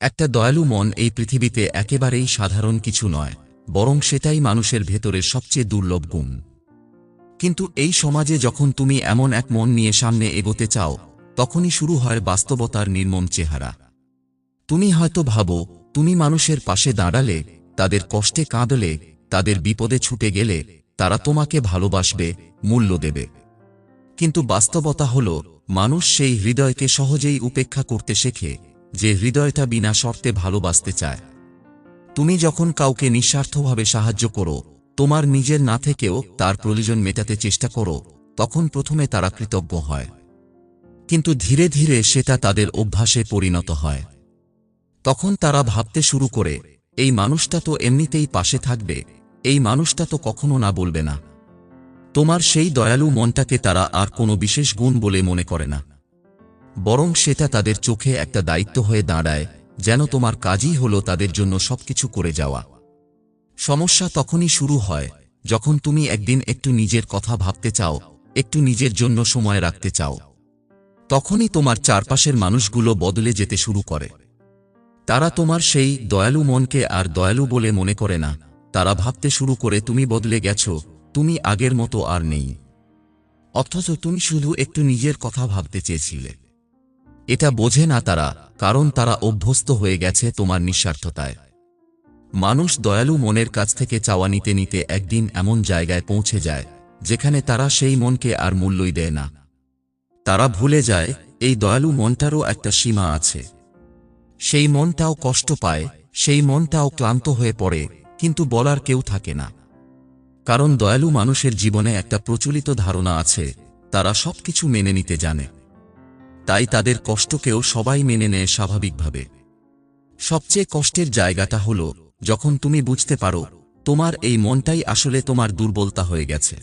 একটা দয়ালু মন এই পৃথিবীতে একেবারেই সাধারণ কিছু নয়, বরং সেটাই মানুষের ভেতরের সবচেয়ে দুর্লভ গুণ। কিন্তু এই সমাজে যখন তুমি এমন এক মন নিয়ে সামনে এগোতে চাও, তখনই শুরু হয় বাস্তবতার নির্মম চেহারা। তুমি হয়তো ভাবো, তুমি মানুষের পাশে দাঁড়ালে, তাদের কষ্টে কাঁদলে, তাদের বিপদে ছুটে গেলে, তারা তোমাকে ভালোবাসবে, মূল্য দেবে। কিন্তু বাস্তবতা হল, মানুষ সেই হৃদয়কে সহজেই উপেক্ষা করতে শেখে যে হৃদয়টা বিনা শর্তে ভালোবাসতে চায়। তুমি যখন কাউকে নিঃস্বার্থভাবে সাহায্য করো, তোমার নিজের না থেকেও তার প্রয়োজন মেটাতে চেষ্টা করো, তখন প্রথমে তারা কৃতজ্ঞ হয়। কিন্তু ধীরে ধীরে সেটা তাদের অভ্যাসে পরিণত হয়। তখন তারা ভাবতে শুরু করে, এই মানুষটা তো এমনিতেই পাশে থাকবে, এই মানুষটা তো কখনো না বলবে না। তোমার সেই দয়ালু মনটাকে তারা আর কোনো বিশেষ গুণ বলে মনে করে না। বরং সেটা তাদের চোখে একটা দায়িত্ব হয়ে দাঁড়ায়, যেন তোমার কাজই হলো তাদের জন্য সবকিছু করে যাওয়া। সমস্যা তখনই শুরু হয়, যখন তুমি একদিন একটু নিজের কথা ভাবতে চাও, একটু নিজের জন্য সময় রাখতে চাও। তখনই তোমার চারপাশের মানুষগুলো বদলে যেতে শুরু করে। তারা তোমার সেই দয়ালু মনকে আর দয়ালু বলে মনে করে না, তারা ভাবতে শুরু করে তুমি বদলে গেছ, তুমি আগের মতো আর নেই। অথচ তুমি শুধু একটু নিজের কথা ভাবতে চেয়েছিলে। এটা বোঝে না তারা, কারণ তারা অভ্যস্ত হয়ে গেছে তোমার নিঃস্বার্থতায়। মানুষ দয়ালু মনের কাছ থেকে চাওয়া নিতে নিতে একদিন এমন জায়গায় পৌঁছে যায়, যেখানে তারা সেই মনকে আর মূল্যই দেয় না। তারা ভুলে যায়, এই দয়ালু মনটারও একটা সীমা আছে। সেই মনটাও কষ্ট পায়, সেই মনটাও ক্লান্ত হয়ে পড়ে, কিন্তু বলার কেউ থাকে না। কারণ দয়ালু মানুষের জীবনে একটা প্রচলিত ধারণা আছে, তারা সবকিছু মেনে নিতে জানে। তাই তাদের কষ্টকেও সবাই মেনে নেয় স্বাভাবিকভাবে। সবচেয়ে কষ্টের জায়গাটা হল, যখন তুমি বুঝতে পারো, তোমার এই মনটাই আসলে তোমার দুর্বলতা হয়ে গেছে।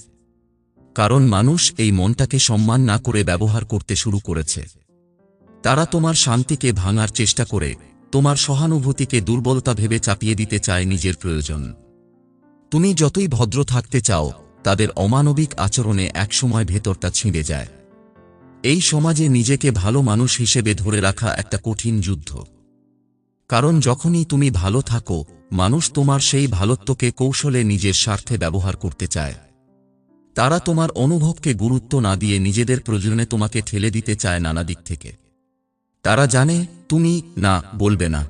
কারণ মানুষ এই মনটাকে সম্মান না করে ব্যবহার করতে শুরু করেছে। তারা তোমার শান্তিকে ভাঙার চেষ্টা করে, তোমার সহানুভূতিকে দুর্বলতা ভেবে চাপিয়ে দিতে চায় নিজের প্রয়োজন। তুমি যতই ভদ্র থাকতে চাও, তাদের অমানবিক আচরণে একসময় ভেতরটা ছিঁড়ে যায়। এই সমাজে নিজেকে ভালো মানুষ হিসেবে ধরে রাখা একটা কঠিন যুদ্ধ। কারণ যখনই তুমি ভালো থাকো, মানুষ তোমার সেই ভালোত্বকে কৌশলে নিজের স্বার্থে ব্যবহার করতে চায়। তারা তোমার অনুভবকে গুরুত্ব না দিয়ে নিজেদের প্রয়োজনে তোমাকে ঠেলে দিতে চায় নানা দিক থেকে। তারা জানে, তুমি না, বলবে না।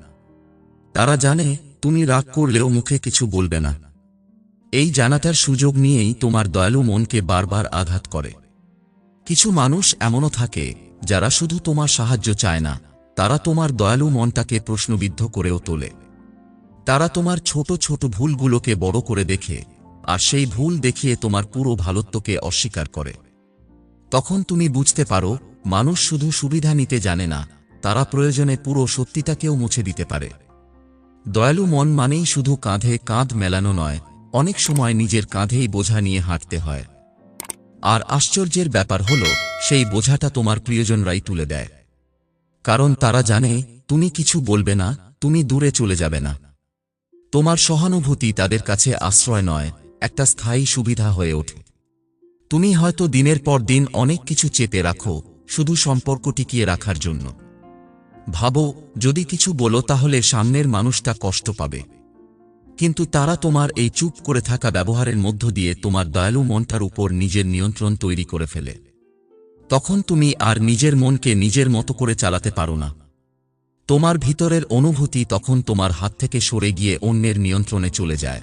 তারা জানে, তুমি রাগ করলেও মুখে কিছু বলবে না। এই জানাটার সুযোগ নিয়েই তোমার দয়ালু মনকে বারবার আঘাত করে। কিছু মানুষ এমনও থাকে, যারা শুধু তোমার সাহায্য চায় না, তারা তোমার দয়ালু মনটাকে প্রশ্নবিদ্ধ করেও তোলে। তারা তোমার ছোট ছোট ভুলগুলোকে বড় করে দেখে, আর সেই ভুল দেখিয়ে তোমার পুরো ভালোত্বকে অস্বীকার করে। তখন তুমি বুঝতে পারো, মানুষ শুধু সুবিধা নিতে জানে না, তারা প্রয়োজনে পুরো সত্যিটাকেও মুছে দিতে পারে। দয়ালু মন মানেই শুধু কাঁধে কাঁধ মেলানো নয়, অনেক সময় নিজের কাঁধেই বোঝা নিয়ে হাঁটতে হয়। আর আশ্চর্যের ব্যাপার হল, সেই বোঝাটা তোমার প্রিয়জনরাই তুলে দেয়। কারণ তারা জানে, তুমি কিছু বলবে না, তুমি দূরে চলে যাবে না। তোমার সহানুভূতি তাদের কাছে আশ্রয় নয়, একটা স্থায়ী সুবিধা হয়ে ওঠে। তুমি হয়তো দিনের পর দিন অনেক কিছু চেপে রাখো, শুধু সম্পর্ক টিকিয়ে রাখার জন্য। ভাবো, যদি কিছু বলো তাহলে সামনের মানুষটা কষ্ট পাবে। কিন্তু তারা তোমার এই চুপ করে থাকা ব্যবহারের মধ্য দিয়ে তোমার দয়ালু মনটার উপর নিজের নিয়ন্ত্রণ তৈরি করে ফেলে। তখন তুমি আর নিজের মনকে নিজের মতো করে চালাতে পারো না। তোমার ভিতরের অনুভূতি তখন তোমার হাত থেকে সরে গিয়ে অন্যের নিয়ন্ত্রণে চলে যায়।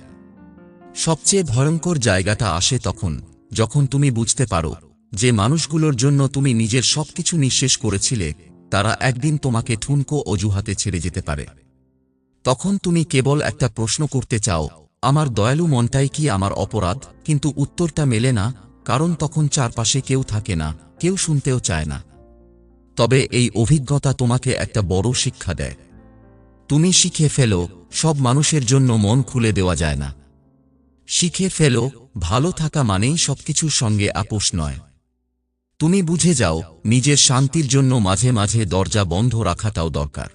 সবচেয়ে ভয়ঙ্কর জায়গাটা আসে তখন, যখন তুমি বুঝতে পারো যে মানুষগুলোর জন্য তুমি নিজের সবকিছু নিঃশেষ করেছিলে, তারা একদিন তোমাকে ঠুনকো অজুহাতে ছেড়ে যেতে পারে। তখন তুমি কেবল একটা প্রশ্ন করতে চাও, আমার দয়ালু মনটাই কি আমার অপরাধ? কিন্তু উত্তরটা মেলে না, কারণ তখন চারপাশে কেউ থাকে না, কেউ শুনতেও চায় না। তবে এই অভিজ্ঞতা তোমাকে একটা বড় শিক্ষা দেয়। তুমি শিখে ফেলো, সব মানুষের জন্য মন খুলে দেওয়া যায় না। শিখে ফেলো, ভালো থাকা মানেই সবকিছুর সঙ্গে আপোষ নয়। তুমি বুঝে যাও, নিজের শান্তির জন্য মাঝে মাঝে দরজা বন্ধ রাখাটাও দরকার।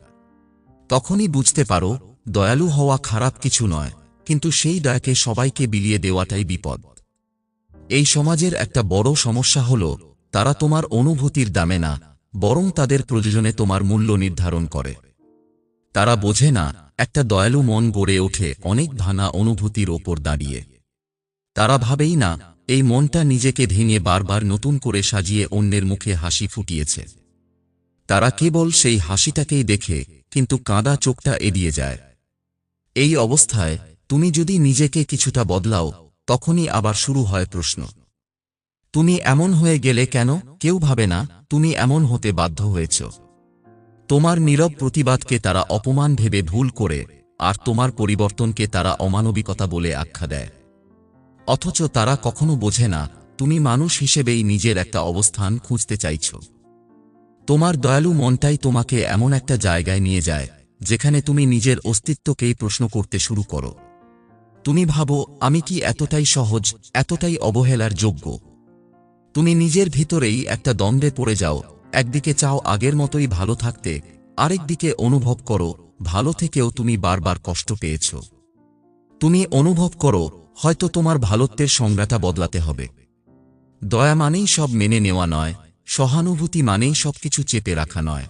তখনই বুঝতে পারো, দয়ালু হওয়া খারাপ কিছু নয়, কিন্তু সেই দয়াকে সবাইকে বিলিয়ে দেওয়াটাই বিপদ। এই সমাজের একটা বড় সমস্যা হল, তারা তোমার অনুভূতির দামে না, বরং তাদের প্রয়োজনে তোমার মূল্য নির্ধারণ করে। তারা বোঝে না, একটা দয়ালু মন গড়ে ওঠে অনেক ভানা অনুভূতির ওপর দাঁড়িয়ে। তারা ভাবেই না, এই মনটা নিজেকে ভেঙে বারবার নতুন করে সাজিয়ে অন্যের মুখে হাসি ফুটিয়েছে। তারা কেবল সেই হাসিটাকেই দেখে কিন্তু কাঁদা চোখটা এড়িয়ে যায়। এই অবস্থায় তুমি যদি নিজেকে কিছুটা বদলাও, তখনই আবার শুরু হয় প্রশ্ন। তুমি এমন হয়ে গেলে কেন? কেউ ভাবে না, তুমি এমন হতে বাধ্য হয়েছ। তোমার নীরব প্রতিবাদকে তারা অপমান ভেবে ভুল করে, আর তোমার পরিবর্তনকে তারা অমানবিকতা বলে আখ্যা দেয়। অথচ তারা কখনো বোঝে না, তুমি মানুষ হিসেবেই নিজের একটা অবস্থান খুঁজতে চাইছ। তোমার দয়ালু মনটাই তোমাকে এমন একটা জায়গায় নিয়ে যায়, যেখানে তুমি নিজের অস্তিত্বকেই প্রশ্ন করতে শুরু করো। তুমি ভাবো, আমি কি এতটাই সহজ, এতটাই অবহেলার যোগ্য? তুমি নিজের ভিতরেই একটা দ্বন্দ্বে পড়ে যাও, একদিকে চাও আগের মতোই ভালো থাকতে, আরেকদিকে অনুভব করো, ভালো থেকেও তুমি বারবার কষ্ট পেয়েছ। তুমি অনুভব করো, হয়তো তোমার ভালোত্বের সংজ্ঞাটা বদলাতে হবে। দয়া মানেই সব মেনে নেওয়া নয় সহানুভূতি মানেই সবকিছু চেপে রাখা নয়।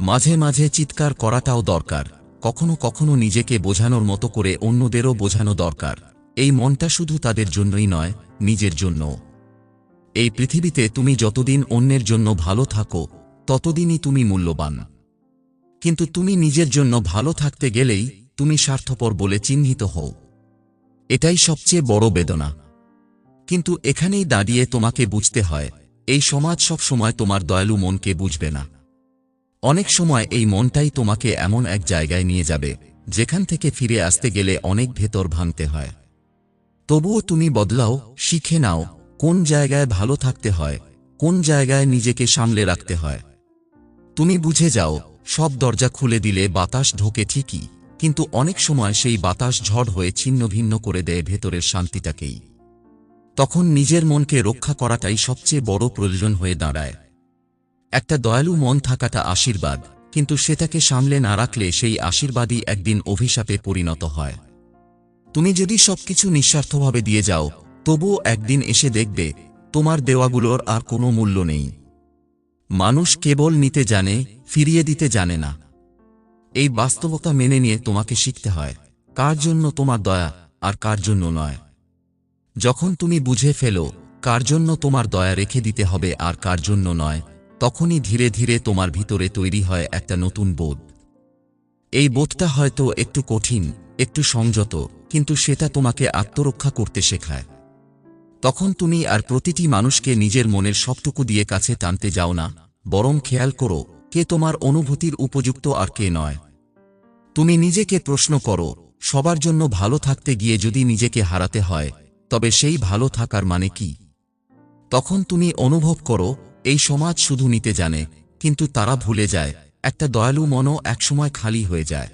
মাঝে মাঝে চিৎকার করাটাও দরকার, কখনো কখনো নিজেকে বোঝানোর মতো করে অন্যদেরও বোঝানো দরকার। এই মনটা শুধু তাদের জন্যই নয়, নিজের জন্য এই পৃথিবীতে তুমি যতদিন অন্যের জন্য ভালো থাকো, ততদিনই তুমি মূল্যবান। কিন্তু তুমি নিজের জন্য ভালো থাকতে গেলেই তুমি স্বার্থপর বলে চিহ্নিত হও। এটাই সবচেয়ে বড় বেদনা। কিন্তু এখানেই দাঁড়িয়ে তোমাকে বুঝতে হয় এই সমাজ সব সময় তোমার দয়ালু মনকে বুঝবে না। অনেক সময় এই মনটাই তোমাকে এমন এক জায়গায় নিয়ে যাবে, যেখান থেকে ফিরে আসতে গেলে অনেক ভেতর ভাঙতে হয়। তবুও তুমি বদলাও, শিখে নাও, কোন জায়গায় ভালো থাকতে হয়, কোন জায়গায় নিজেকে সামলে রাখতে হয়। তুমি বুঝে যাও, সব দরজা খুলে দিলে বাতাস ঢোকে ঠিকই, কিন্তু অনেক সময় সেই বাতাস ঝড় হয়ে ছিন্ন ভিন্ন করে দেয় ভেতরের শান্তিটাকেই। তখন নিজের মনকে রক্ষা করাটাই সবচেয়ে বড় প্রয়োজন হয়ে দাঁড়ায়। একটা দয়ালু মন থাকাটা আশীর্বাদ, কিন্তু সেটাকে সামলে না রাখলে সেই আশীর্বাদই একদিন অভিশাপে পরিণত হয়। তুমি যদি সবকিছু নিঃস্বার্থভাবে দিয়ে যাও, তবুও একদিন এসে দেখবে, তোমার দেওয়াগুলোর আর কোনো মূল্য নেই। মানুষ কেবল নিতে জানে, ফিরিয়ে দিতে জানে না। এই বাস্তবতা মেনে নিয়ে তোমাকে শিখতে হয়, কার জন্য তোমার দয়া আর কার জন্য নয়। যখন তুমি বুঝে ফেলো কার জন্য তোমার দয়া রেখে দিতে হবে আর কার জন্য নয়, তখনই ধীরে ধীরে তোমার ভিতরে তৈরি হয় একটা নতুন বোধ। এই বোধটা হয়তো একটু কঠিন, একটু সংযত, কিন্তু সেটা তোমাকে আত্মরক্ষা করতে শেখায়। তখন তুমি আর প্রতিটি মানুষকে নিজের মনের সবটুকু দিয়ে কাছে টানতে যাও না, বরং খেয়াল করো কে তোমার অনুভূতির উপযুক্ত আর কে নয়। তুমি নিজেকে প্রশ্ন করো, সবার জন্য ভালো থাকতে গিয়ে যদি নিজেকে হারাতে হয় তবে সেই ভালো থাকার মানে কি? তখন তুমি অনুভব করো, এই সমাজ শুধু নিতে জানে, কিন্তু তারা ভুলে যায়, একটা দয়ালু মনও একসময় খালি হয়ে যায়।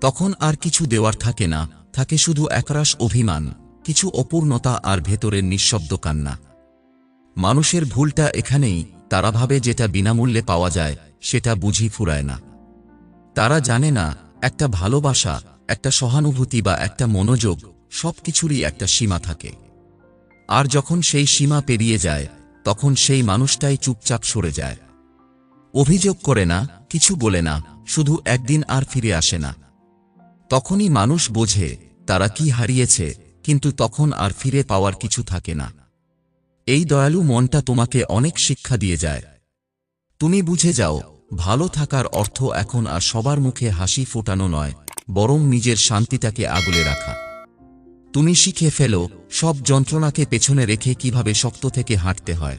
তখন আর কিছু দেওয়ার থাকে না, থাকে শুধু একরাশ অভিমান, কিছু অপূর্ণতা আর ভেতরের নিঃশব্দ কান্না। মানুষের ভুলটা এখানেই, তারা ভাবে যেটা বিনামূল্যে পাওয়া যায়, সেটা বুঝি ফুরায় না। তারা জানে না, একটা ভালোবাসা, একটা সহানুভূতি বা একটা মনোযোগ সব কিছুরই একটা সীমা থাকে। আর যখন সেই সীমা পেরিয়ে যায়, তখন সেই মানুষটাই চুপচাপ সরে যায়। অভিযোগ করে না, কিছু বলে না, শুধু একদিন আর ফিরে আসে না। তখনই মানুষ বোঝে, তারা কি হারিয়েছে, কিন্তু তখন আর ফিরে পাওয়ার কিছু থাকে না। এই দয়ালু মনটা তোমাকে অনেক শিক্ষা দিয়ে যায়। তুমি বুঝে যাও, ভালো থাকার অর্থ এখন আর সবার মুখে হাসি ফোটানো নয়, বরং নিজের শান্তিটাকে আগলে রাখা। তুমি শিখে ফেলো সব যন্ত্রণাকে পেছনে রেখে কীভাবে শক্ত থেকে হাঁটতে হয়।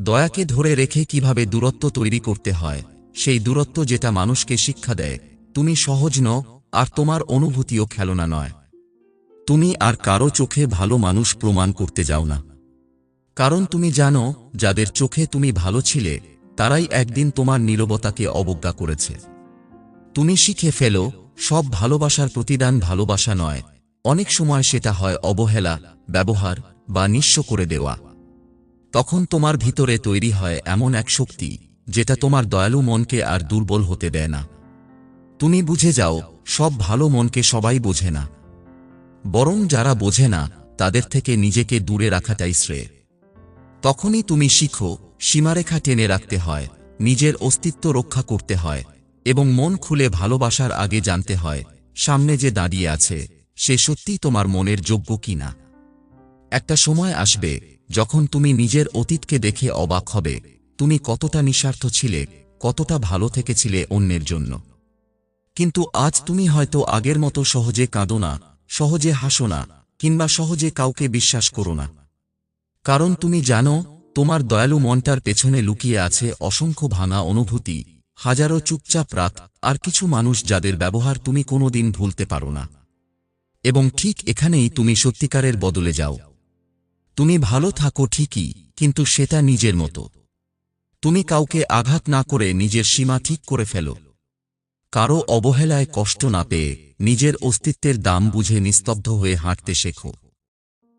দয়াকে ধরে রেখে কীভাবে দূরত্ব তৈরি করতে হয়, সেই দূরত্ব যেটা মানুষকে শিক্ষা দেয়, তুমি সহজ ন আর তোমার অনুভূতিও খেলনা নয়। তুমি আর কারও চোখে ভালো মানুষ প্রমাণ করতে যাও না। কারণ তুমি জানো, যাদের চোখে তুমি ভালো ছিলে, তারাই একদিন তোমার নীরবতাকে অবজ্ঞা করেছে। তুমি শিখে ফেলো, সব ভালোবাসার প্রতিদান ভালোবাসা নয় অনেক সময় সেটা হয় অবহেলা, ব্যবহার বা নিঃস্ব করে দেওয়া। তখন তোমার ভিতরে তৈরি হয় এমন এক শক্তি, যেটা তোমার দয়ালু মনকে আর দুর্বল হতে দেয় না। তুমি বুঝে যাও, সব ভালো মনকে সবাই বোঝে না। বরং যারা বোঝে না, তাদের থেকে নিজেকে দূরে রাখাটাই শ্রেয়। তখনই তুমি শিখো, সীমারেখা টেনে রাখতে হয়, নিজের অস্তিত্ব রক্ষা করতে হয়, এবং মন খুলে ভালোবাসার আগে জানতে হয়, সামনে যে দাঁড়িয়ে আছে। সে সত্যিই তোমার মনের যোগ্য কিনা? একটা সময় আসবে যখন তুমি নিজের অতীতকে দেখে অবাক হবে, তুমি কতটা নিঃস্বার্থ ছিলে, কতটা ভালো থেকেছিলে অন্যের জন্য। কিন্তু আজ তুমি হয়তো আগের মতো সহজে কাঁদো না, সহজে হাসো না, কিংবা সহজে কাউকে বিশ্বাস করো না। কারণ তুমি জানো, তোমার দয়ালু মনটার পেছনে লুকিয়ে আছে অসংখ্য ভাঙা অনুভূতি, হাজারো চুপচাপ রাত, আর কিছু মানুষ যাদের ব্যবহার তুমি কোনোদিন ভুলতে পারো না। এবং ঠিক এখানেই তুমি সত্যিকারের বদলে যাও। তুমি ভালো থাকো ঠিকই, কিন্তু সেটা নিজের মতো। তুমি কাউকে আঘাত না করে নিজের সীমা ঠিক করে ফেলো। কারও অবহেলায় কষ্ট না পেয়ে নিজের অস্তিত্বের দাম বুঝে নিস্তব্ধ হয়ে হাঁটতে শেখো।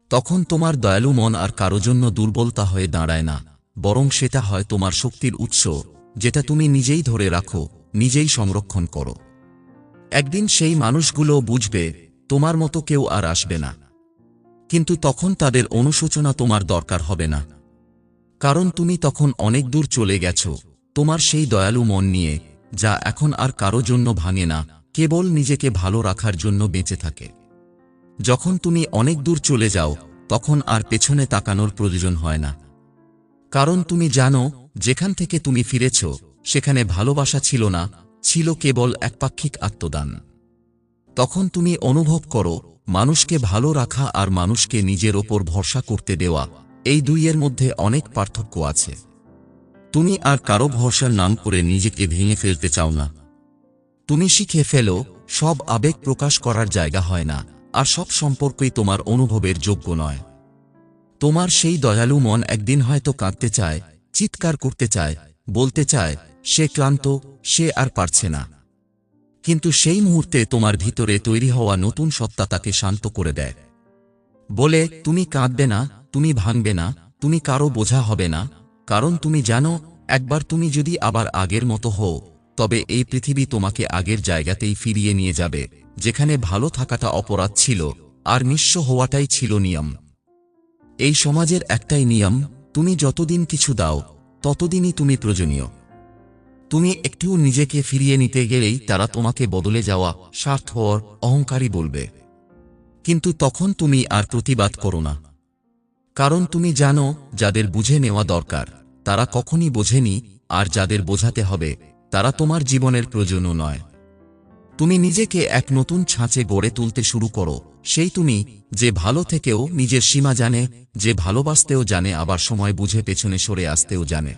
তখন তোমার দয়ালু মন আর কারও জন্য দুর্বলতা হয়ে দাঁড়ায় না, বরং সেটা হয় তোমার শক্তির উৎস, যেটা তুমি নিজেই ধরে রাখো, নিজেই সংরক্ষণ করো। একদিন সেই মানুষগুলো বুঝবে তোমার মতো কেউ আর আসবে না। কিন্তু তখন তাদের অনুশোচনা তোমার দরকার হবে না। কারণ তুমি তখন অনেক দূর চলে গেছ, তোমার সেই দয়ালু মন নিয়ে, যা এখন আর কারও জন্য ভাঙে না, কেবল নিজেকে ভালো রাখার জন্য বেঁচে থাকে। যখন তুমি অনেক দূর চলে যাও, তখন আর পেছনে তাকানোর প্রয়োজন হয় না। কারণ তুমি জানো, যেখান থেকে তুমি ফিরেছ, সেখানে ভালোবাসা ছিল না, ছিল কেবল একপাক্ষিক আত্মদান। তখন তুমি অনুভব করো, মানুষকে ভালো রাখা আর মানুষকে নিজের ওপর ভরসা করতে দেওয়া, এই দুইয়ের মধ্যে অনেক পার্থক্য আছে। তুমি আর কারও ভরসার নাম করে নিজেকে ভেঙে ফেলতে চাও না। তুমি শিখে ফেলো, সব আবেগ প্রকাশ করার জায়গা হয় না, আর সব সম্পর্কই তোমার অনুভবের যোগ্য নয়। তোমার সেই দয়ালু মন একদিন হয়তো কাঁদতে চায়, চিৎকার করতে চায়, বলতে চায়, সে ক্লান্ত, সে আর পারছে না। কিন্তু সেই মুহূর্তে তোমার ভিতরে তৈরি হওয়া নতুন সত্তা তাকে শান্ত করে দেয়। বলে, তুমি কাঁদবে না, তুমি ভাঙবে না, তুমি কারও বোঝা হবে না, কারণ তুমি জানো, একবার তুমি যদি আবার আগের মতো হও, তবে এই পৃথিবী তোমাকে আগের জায়গাতেই ফিরিয়ে নিয়ে যাবে, যেখানে ভালো থাকাটা অপরাধ ছিল, আর নিঃস্ব হওয়াটাই ছিল নিয়ম। এই সমাজের একটাই নিয়ম, তুমি যতদিন কিছু দাও, ততদিনই তুমি প্রয়োজনীয়। তুমি একটু নিজেকে ফিরিয়ে নিতে গেলেই তারা তোমাকে বদলে যাওয়া স্বার্থ অহংকারী বলবে। কিন্তু তখন তুমি আর প্রতিবাদ করো না। কারণ তুমি জানো, যাদের বুঝে নেওয়া দরকার, তারা কখনই বোঝেনি, আর যাদের বোঝাতে হবে, তারা তোমার জীবনের প্রয়োজনও নয়। তুমি নিজেকে এক নতুন ছাঁচে গড়ে তুলতে শুরু করো। সেই তুমি, যে ভালো থেকেও নিজের সীমা জানে, যে ভালোবাসতেও জানে, আবার সময় বুঝে পেছনে সরে আসতেও জানে।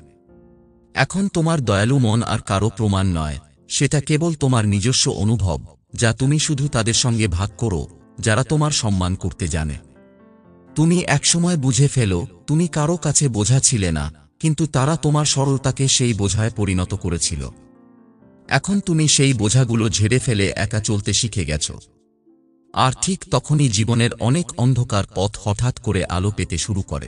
এখন তোমার দয়ালু মন আর কারও প্রমাণ নয়। সেটা কেবল তোমার নিজস্ব অনুভব, যা তুমি শুধু তাদের সঙ্গে ভাগ করো, যারা তোমার সম্মান করতে জানে। তুমি একসময় বুঝে ফেলো, তুমি কারও কাছে বোঝা ছিলে না, কিন্তু তারা তোমার সরলতাকে সেই বোঝায় পরিণত করেছিল। এখন তুমি সেই বোঝাগুলো ঝেড়ে ফেলে একা চলতে শিখে গেছ। আর ঠিক তখনই জীবনের অনেক অন্ধকার পথ হঠাৎ করে আলো পেতে শুরু করে।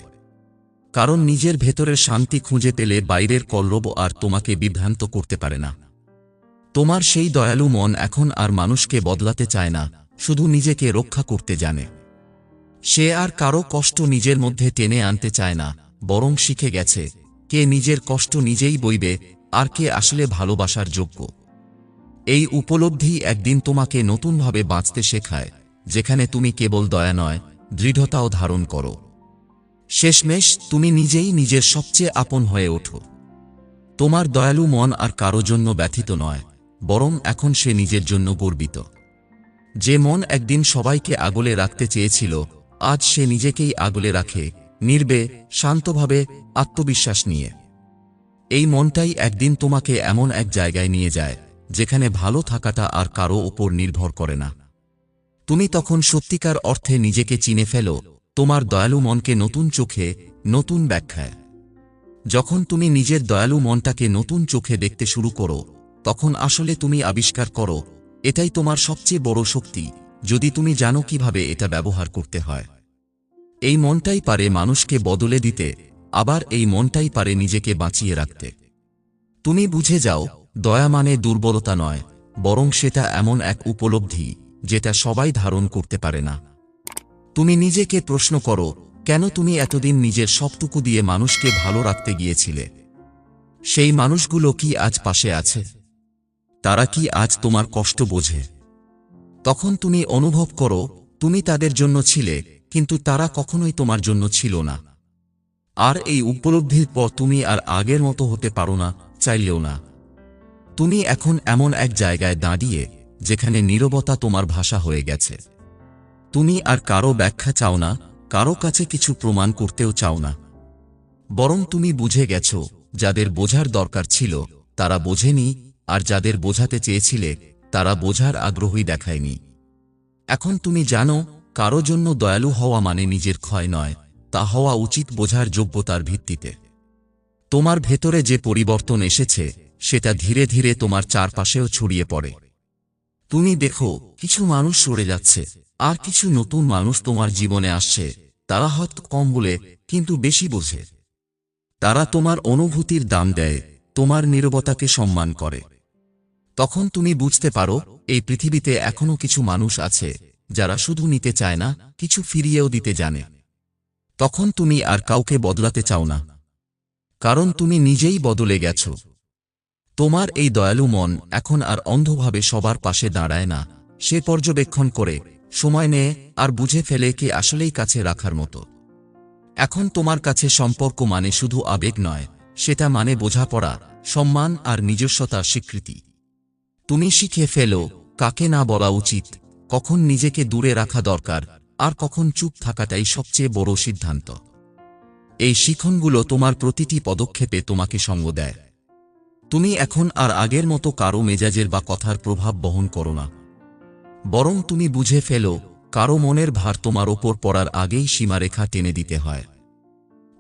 কারণ নিজের ভেতরের শান্তি খুঁজে পেলে বাইরের কল্লব আর তোমাকে বিভ্রান্ত করতে পারে না। তোমার সেই দয়ালু মন এখন আর মানুষকে বদলাতে চায় না, শুধু নিজেকে রক্ষা করতে জানে। সে আর কারও কষ্ট নিজের মধ্যে টেনে আনতে চায় না, বরং শিখে গেছে, কে নিজের কষ্ট নিজেই বইবে, আর কে আসলে ভালোবাসার যোগ্য। এই উপলব্ধি একদিন তোমাকে নতুনভাবে বাঁচতে শেখায়, যেখানে তুমি কেবল দয়া নয়, দৃঢ়তাও ধারণ করো। শেষমেশ তুমি নিজেই নিজের সবচেয়ে আপন হয়ে ওঠো। তোমার দয়ালু মন আর কারও জন্য ব্যথিত নয়, বরং এখন সে নিজের জন্য গর্বিত। যে মন একদিন সবাইকে আগলে রাখতে চেয়েছিল, আজ সে নিজেকেই আগলে রাখে, নির্বে, শান্তভাবে, আত্মবিশ্বাস নিয়ে। এই মনটাই একদিন তোমাকে এমন এক জায়গায় নিয়ে যায়, যেখানে ভালো থাকাটা আর কারও ওপর নির্ভর করে না। তুমি তখন সত্যিকার অর্থে নিজেকে চিনে ফেলো তোমার দয়ালু মনকে নতুন চোখে নতুন ব্যাখ্যায়। যখন তুমি নিজের দয়ালু মনটাকে নতুন চোখে দেখতে শুরু করো, তখন আসলে তুমি আবিষ্কার করো, এটাই তোমার সবচেয়ে বড় শক্তি, যদি তুমি জানো কীভাবে এটা ব্যবহার করতে হয়। এই মনটাই পারে মানুষকে বদলে দিতে, আবার এই মনটাই পারে নিজেকে বাঁচিয়ে রাখতে। তুমি বুঝে যাও, দয়া মানে দুর্বলতা নয়, বরং সেটা এমন এক উপলব্ধি, যেটা সবাই ধারণ করতে পারে না। তুমি নিজেকে প্রশ্ন করো, কেন তুমি এতদিন নিজের সবটুকু দিয়ে মানুষকে ভালো রাখতে গিয়েছিলে? সেই মানুষগুলো কি আজ পাশে আছে? তারা কি আজ তোমার কষ্ট বোঝে? তখন তুমি অনুভব করো, তুমি তাদের জন্য ছিলে, কিন্তু তারা কখনোই তোমার জন্য ছিল না। আর এই উপলব্ধির পর তুমি আর আগের মতো হতে পারো না, চাইলেও না। তুমি এখন এমন এক জায়গায় দাঁড়িয়ে, যেখানে নীরবতা তোমার ভাষা হয়ে গেছে। তুমি আর কারও ব্যাখ্যা চাও না, কারও কাছে কিছু প্রমাণ করতেও চাও না। বরং তুমি বুঝে গেছ, যাদের বোঝার দরকার ছিল, তারা বোঝেনি, আর যাদের বোঝাতে চেয়েছিলে, তারা বোঝার আগ্রহী দেখায়নি। এখন তুমি জানো, কারও জন্য দয়ালু হওয়া মানে নিজের ক্ষয় নয়, তা হওয়া উচিত বোঝার যোগ্যতার ভিত্তিতে। তোমার ভেতরে যে পরিবর্তন এসেছে, সেটা ধীরে ধীরে তোমার চারপাশেও ছড়িয়ে পড়ে। তুমি দেখো, কিছু মানুষ সরে যাচ্ছে আর কিছু নতুন মানুষ তোমার জীবনে আসছে, তারা হয়তো কম বলে, কিন্তু বেশি বোঝে। তারা তোমার অনুভূতির দাম দেয়, তোমার নীরবতাকে সম্মান করে। তখন তুমি বুঝতে পারো, এই পৃথিবীতে এখনও কিছু মানুষ আছে, যারা শুধু নিতে চায় না, কিছু ফিরিয়েও দিতে জানে। তখন তুমি আর কাউকে বদলাতে চাও না। কারণ তুমি নিজেই বদলে গেছ। তোমার এই দয়ালু মন এখন আর অন্ধভাবে সবার পাশে দাঁড়ায় না, সে পর্যবেক্ষণ করে সময় নেয় আর বুঝে ফেলে কে আসলেই কাছে রাখার মতো। এখন তোমার কাছে সম্পর্ক মানে শুধু আবেগ নয়, সেটা মানে বোঝাপড়া, সম্মান আর নিজস্বতার স্বীকৃতি। তুমি শিখে ফেলো, কাকে না বলা উচিত, কখন নিজেকে দূরে রাখা দরকার, আর কখন চুপ থাকাটাই সবচেয়ে বড় সিদ্ধান্ত। এই শিখনগুলো তোমার প্রতিটি পদক্ষেপে তোমাকে সঙ্গ দেয়। তুমি এখন আর আগের মতো কারও মেজাজের বা কথার প্রভাব বহন করো না। বরং তুমি বুঝে ফেলো, কারও মনের ভার তোমার ওপর পড়ার আগেই সীমারেখা টেনে দিতে হয়।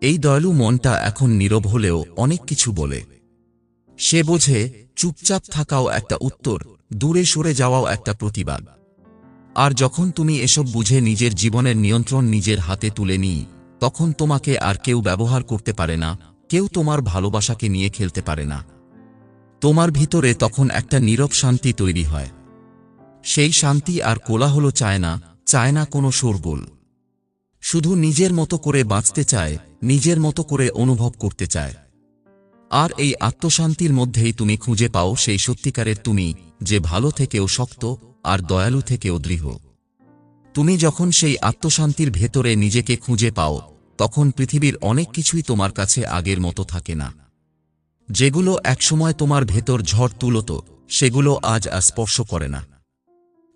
এই দয়ালু মনটা এখন নীরব হলেও অনেক কিছু বলে। সে বোঝে, চুপচাপ থাকাও একটা উত্তর, দূরে সরে যাওয়াও একটা প্রতিবাদ। আর যখন তুমি এসব বুঝে নিজের জীবনের নিয়ন্ত্রণ নিজের হাতে তুলে নিই, তখন তোমাকে আর কেউ ব্যবহার করতে পারে না, কেউ তোমার ভালোবাসাকে নিয়ে খেলতে পারে না। তোমার ভিতরে তখন একটা নীরব শান্তি তৈরি হয়। সেই শান্তি আর কোলাহল চায় না চায় না কোনো শোরগোল। শুধু নিজের মতো করে বাঁচতে চায়, নিজের মতো করে অনুভব করতে চায়। আর এই আত্মশান্তির মধ্যেই তুমি খুঁজে পাও সেই সত্যিকারের তুমি, যে ভালো থেকেও শক্ত আর দয়ালু থেকেও দৃঢ়। তুমি যখন সেই আত্মশান্তির ভেতরে নিজেকে খুঁজে পাও, তখন পৃথিবীর অনেক কিছুই তোমার কাছে আগের মতো থাকে না। যেগুলো একসময় তোমার ভেতর ঝড় তুলত, সেগুলো আজ আর স্পর্শ করে না।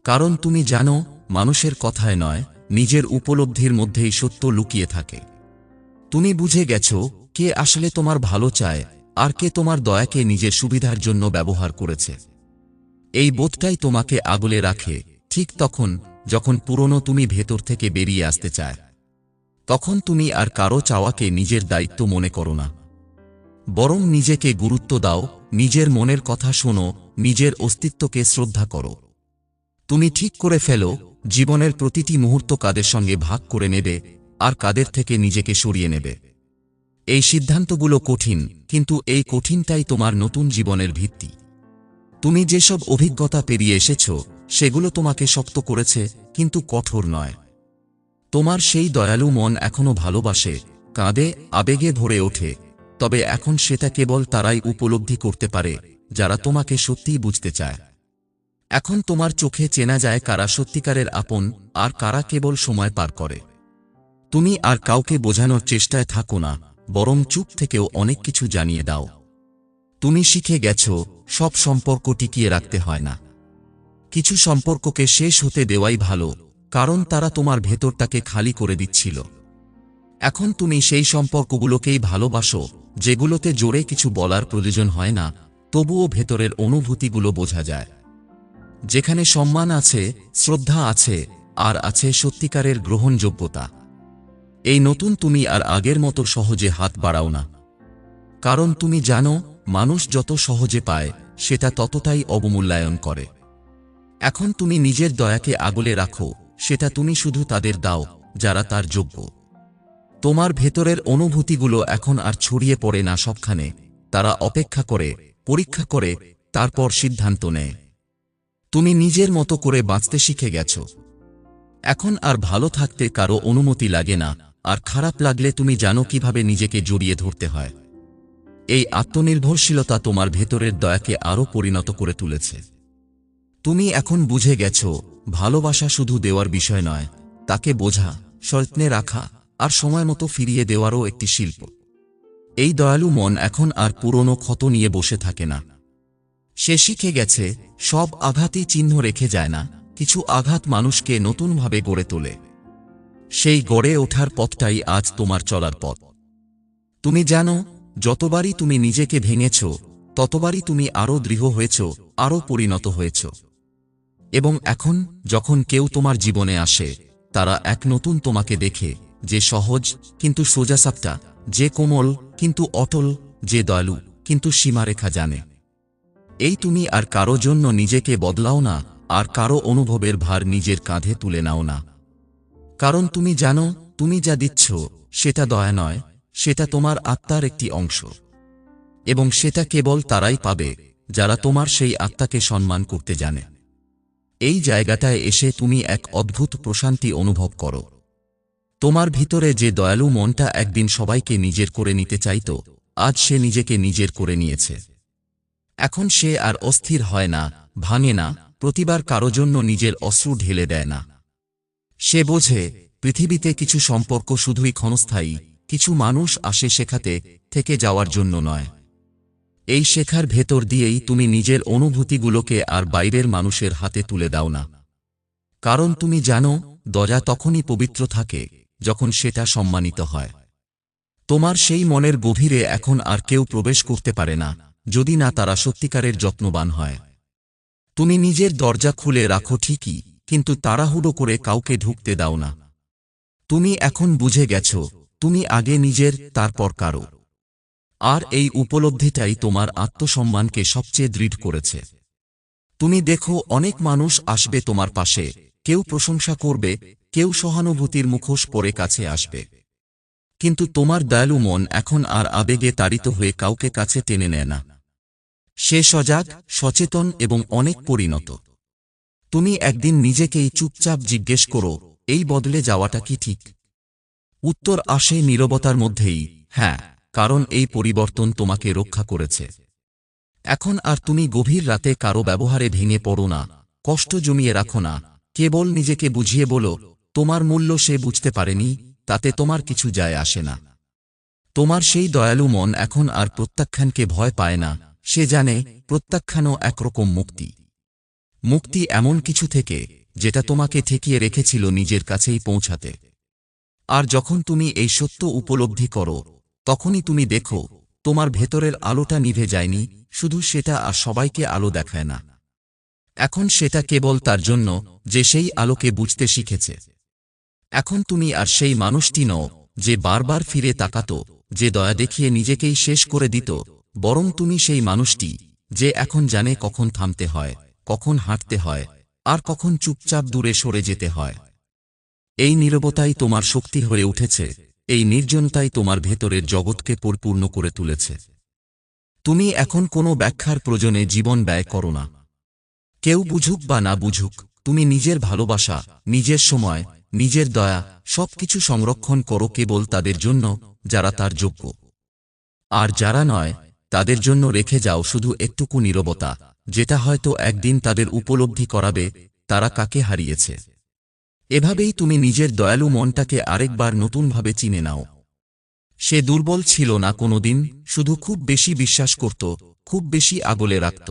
কারণ তুমি জানো, মানুষের কথায় নয়, নিজের উপলব্ধির মধ্যেই সত্য লুকিয়ে থাকে। তুমি বুঝে গেছ, কে আসলে তোমার ভালো চায়, আর কে তোমার দয়াকে নিজের সুবিধার জন্য ব্যবহার করেছে। এই বোধটাই তোমাকে আগলে রাখে, ঠিক তখন, যখন পুরনো তুমি ভেতর থেকে বেরিয়ে আসতে চায়। তখন তুমি আর কারও চাওয়াকে নিজের দায়িত্ব মনে করো না। বরং নিজেকে গুরুত্ব দাও, নিজের মনের কথা শোনো, নিজের অস্তিত্বকে শ্রদ্ধা করো। তুমি ঠিক করে ফেলো, জীবনের প্রতিটি মুহূর্ত কাদের সঙ্গে ভাগ করে নেবে, আর কাদের থেকে নিজেকে সরিয়ে নেবে। এই সিদ্ধান্তগুলো কঠিন, কিন্তু এই কঠিনটাই তোমার নতুন জীবনের ভিত্তি। তুমি যেসব অভিজ্ঞতা পেরিয়ে এসেছ, সেগুলো তোমাকে শক্ত করেছে, কিন্তু কঠোর নয়। তোমার সেই দয়ালু মন এখনও ভালোবাসে, কাঁদে, আবেগে ভরে ওঠে, তবে এখন সেটা কেবল তারাই উপলব্ধি করতে পারে, যারা তোমাকে সত্যিই বুঝতে চায়। এখন তোমার চোখে চেনা যায় কারা সত্যিকারের আপন, আর কারা কেবল সময় পার করে। তুমি আর কাউকে বোঝানোর চেষ্টায় থাকো না, বরং চুপ থেকেও অনেক কিছু জানিয়ে দাও। তুমি শিখে গেছ, সব সম্পর্ক টিকিয়ে রাখতে হয় না। কিছু সম্পর্ককে শেষ হতে দেওয়াই ভালো, কারণ তারা তোমার ভেতরটাকে খালি করে দিচ্ছিল। এখন তুমি সেই সম্পর্কগুলোকেই ভালোবাসো, যেগুলোতে জোরে কিছু বলার প্রয়োজন হয় না, তবুও ভেতরের অনুভূতিগুলো বোঝা যায়। যেখানে সম্মান আছে, শ্রদ্ধা আছে, আর আছে সত্যিকারের গ্রহণযোগ্যতা। এই নতুন তুমি আর আগের মতো সহজে হাত বাড়াও না। কারণ তুমি জানো, মানুষ যত সহজে পায়, সেটা ততটাই অবমূল্যায়ন করে। এখন তুমি নিজের দয়াকে আগলে রাখো, সেটা তুমি শুধু তাদের দাও, যারা তার যোগ্য। তোমার ভেতরের অনুভূতিগুলো এখন আর ছড়িয়ে পড়ে না সবখানে। তারা অপেক্ষা করে, পরীক্ষা করে, তারপর সিদ্ধান্ত নেয়। তুমি নিজের মতো করে বাঁচতে শিখে গেছ। এখন আর ভালো থাকতে কারও অনুমতি লাগে না, আর খারাপ লাগলে তুমি জানো কীভাবে নিজেকে জড়িয়ে ধরতে হয়। এই আত্মনির্ভরশীলতা তোমার ভেতরের দয়াকে আরও পরিণত করে তুলেছে। তুমি এখন বুঝে গেছ, ভালোবাসা শুধু দেওয়ার বিষয় নয়, তাকে বোঝা সযত্নে রাখা, আর সময় মতো ফিরিয়ে দেওয়ারও একটি শিল্প। এই দয়ালু মন এখন আর পুরনো ক্ষত নিয়ে বসে থাকে না। সে শিখে গেছে, সব আঘাতই চিহ্ন রেখে যায় না, কিছু আঘাত মানুষকে নতুনভাবে গড়ে তোলে। সেই গড়ে ওঠার পথটাই আজ তোমার চলার পথ। তুমি জানো, যতবারই তুমি নিজেকে ভেঙেছ, ততবারই তুমি আরও দৃঢ় হয়েছ, আরও পরিণত হয়েছ। এবং এখন, যখন কেউ তোমার জীবনে আসে, তারা এক নতুন তোমাকে দেখে, যে সহজ, কিন্তু সোজাসাপটা, যে কোমল, কিন্তু অটল, যে দয়ালু, কিন্তু সীমারেখা জানে। এই তুমি আর কারও জন্য নিজেকে বদলাও না, আর কারও অনুভবের ভার নিজের কাঁধে তুলে নাও না। কারণ তুমি জানো, তুমি যা দিচ্ছ, সেটা দয়া নয়, সেটা তোমার আত্মার একটি অংশ। এবং সেটা কেবল তারাই পাবে, যারা তোমার সেই আত্মাকে সম্মান করতে জানে। এই জায়গাটায় এসে তুমি এক অদ্ভুত প্রশান্তি অনুভব করো। তোমার ভিতরে যে দয়ালু মনটা একদিন সবাইকে নিজের করে নিতে চাইত, আজ সে নিজেকে নিজের করে নিয়েছে। এখন সে আর অস্থির হয় না, ভাঙে না, প্রতিবার কারও জন্য নিজের অশ্রু ঢেলে দেয় না। সে বোঝে, পৃথিবীতে কিছু সম্পর্ক শুধুই ক্ষণস্থায়ী, কিছু মানুষ আসে শেখাতে, থেকে যাওয়ার জন্য নয়। এই শেখার ভেতর দিয়েই তুমি নিজের অনুভূতিগুলোকে আর বাইরের মানুষের হাতে তুলে দাও না। কারণ তুমি জানো, দয়া তখনই পবিত্র থাকে, যখন সেটা সম্মানিত হয়। তোমার সেই মনের গভীরে এখন আর কেউ প্রবেশ করতে পারে না। যদি না তারা সত্যিকারের যত্নবান হয়। তুমি নিজের দরজা খুলে রাখো ঠিকই, কিন্তু তাড়াহুড়ো করে কাউকে ঢুকতে দাও না। তুমি এখন বুঝে গেছ, তুমি আগে নিজের, তারপর কারও। আর এই উপলব্ধিটাই তোমার আত্মসম্মানকে সবচেয়ে দৃঢ় করেছে। তুমি দেখো, অনেক মানুষ আসবে তোমার পাশে, কেউ প্রশংসা করবে, কেউ সহানুভূতির মুখোশ পরে কাছে আসবে। কিন্তু তোমার দয়ালু মন এখন আর আবেগে তাড়িত হয়ে কাউকে কাছে টেনে নেয় না। সে সজাগ, সচেতন এবং অনেক পরিণত। তুমি একদিন নিজেকেই চুপচাপ জিজ্ঞেস করো, এই বদলে যাওয়াটা কি ঠিক? উত্তর আসে নীরবতার মধ্যেই হ্যাঁ কারণ এই পরিবর্তন তোমাকে রক্ষা করেছে। এখন আর তুমি গভীর রাতে কারও ব্যবহারে ভেঙে পড়ো না, কষ্ট জমিয়ে রাখো না, কেবল নিজেকে বুঝিয়ে বলো, তোমার মূল্য সে বুঝতে পারেনি, তাতে তোমার কিছু যায় আসে না। তোমার সেই দয়ালু মন এখন আর প্রত্যাখ্যানকে ভয় পায় না সে জানে প্রত্যাখ্যানও একরকম মুক্তি। মুক্তি এমন কিছু থেকে যেটা তোমাকে ঠেকিয়ে রেখেছিল নিজের কাছেই পৌঁছাতে। আর যখন তুমি এই সত্য উপলব্ধি করো, তখনই তুমি দেখো, তোমার ভেতরের আলোটা নিভে যায়নি, শুধু সেটা আর সবাইকে আলো দেখায় না। এখন সেটা কেবল তার জন্য যে সেই আলোকে বুঝতে শিখেছে। এখন তুমি আর সেই মানুষটি নও, যে বারবার ফিরে তাকাত, যে দয়া দেখিয়ে নিজেকেই শেষ করে দিত বরং তুমি সেই মানুষটি যে এখন জানে কখন থামতে হয়, কখন হাঁটতে হয়, আর কখন চুপচাপ দূরে সরে যেতে হয়। এই নীরবতাই তোমার শক্তি হয়ে উঠেছে, এই নির্জনতাই তোমার ভেতরের জগৎকে পরিপূর্ণ করে তুলেছে। তুমি এখন কোনো ব্যাখ্যার প্রয়োজনে জীবন ব্যয় করো না। কেউ বুঝুক বা না বুঝুক, তুমি নিজের ভালোবাসা, নিজের সময়, নিজের দয়া, সবকিছু সংরক্ষণ করো কেবল তাদের জন্য, যারা তার যোগ্য। আর যারা নয় তাদের জন্য রেখে যাও শুধু একটুকু নীরবতা, যেটা হয়তো একদিন তাদের উপলব্ধি করাবে, তারা কাকে হারিয়েছে। এভাবেই তুমি নিজের দয়ালু মনটাকে আরেকবার নতুনভাবে চিনে নাও। সে দুর্বল ছিল না কোনোদিন, শুধু খুব বেশি বিশ্বাস করত, খুব বেশি আগলে রাখত।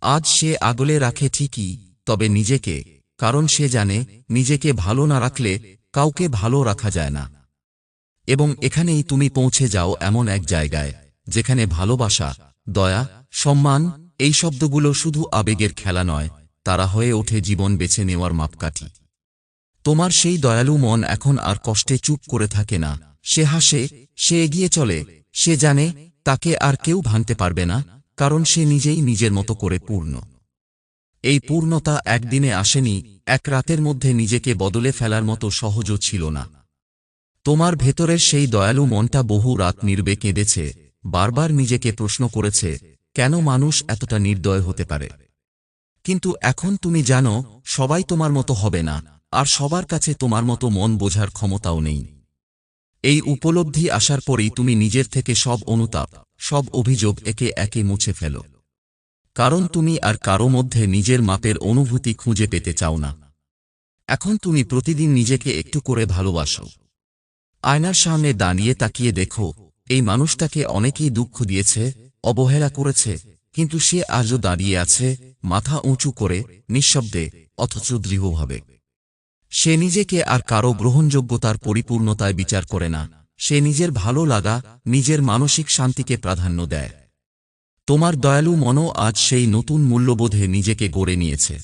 আজ সে আগলে রাখে ঠিকই, তবে নিজেকে, কারণ সে জানে, নিজেকে ভালো না রাখলে কাউকে ভালো রাখা যায় না। এবং এখানেই তুমি পৌঁছে যাও এমন এক জায়গায়। যেখানে ভালোবাসা, দয়া, সম্মান, এই শব্দগুলো শুধু আবেগের খেলা নয়, তারা হয়ে ওঠে জীবন বেছে নেওয়ার মাপকাঠি। তোমার সেই দয়ালু মন এখন আর কষ্টে চুপ করে থাকে না। সে হাসে, সে এগিয়ে চলে, সে জানে, তাকে আর কেউ ভাঙতে পারবে না, কারণ সে নিজেই নিজের মতো করে পূর্ণ। এই পূর্ণতা একদিনে আসেনি, এক রাতের মধ্যে নিজেকে বদলে ফেলার মতো সহজও ছিল না। তোমার ভেতরের সেই দয়ালু মনটা বহু রাত নির্বে কেঁদেছে বারবার নিজেকে প্রশ্ন করেছে, কেন মানুষ এতটা নির্দয় হতে পারে? কিন্তু এখন তুমি জানো, সবাই তোমার মতো হবে না, আর সবার কাছে তোমার মতো মন বোঝার ক্ষমতাও নেই। এই উপলব্ধি আসার পরেই তুমি নিজের থেকে সব অনুতাপ, সব অভিযোগ একে একে মুছে ফেল। কারণ তুমি আর কারও মধ্যে নিজের মাপের অনুভূতি খুঁজে পেতে চাও না। এখন তুমি প্রতিদিন নিজেকে একটু করে ভালোবাসো। আয়নার সামনে দাঁড়িয়ে তাকিয়ে দেখো এই মানুষটাকে অনেকেই দুঃখ দিয়েছে, অবহেলা করেছে, কিন্তু সে আজও দাঁড়িয়ে আছে, মাথা উঁচু করে, নিঃশব্দে, অথচ দৃঢ়ভাবে। সে নিজেকে আর কারও গ্রহণযোগ্যতার পরিপূর্ণতায় বিচার করে না। সে নিজের ভালো লাগা, নিজের মানসিক শান্তিকে প্রাধান্য দেয়। তোমার দয়ালু মনও আজ সেই নতুন মূল্যবোধে নিজেকে গড়ে নিয়েছে।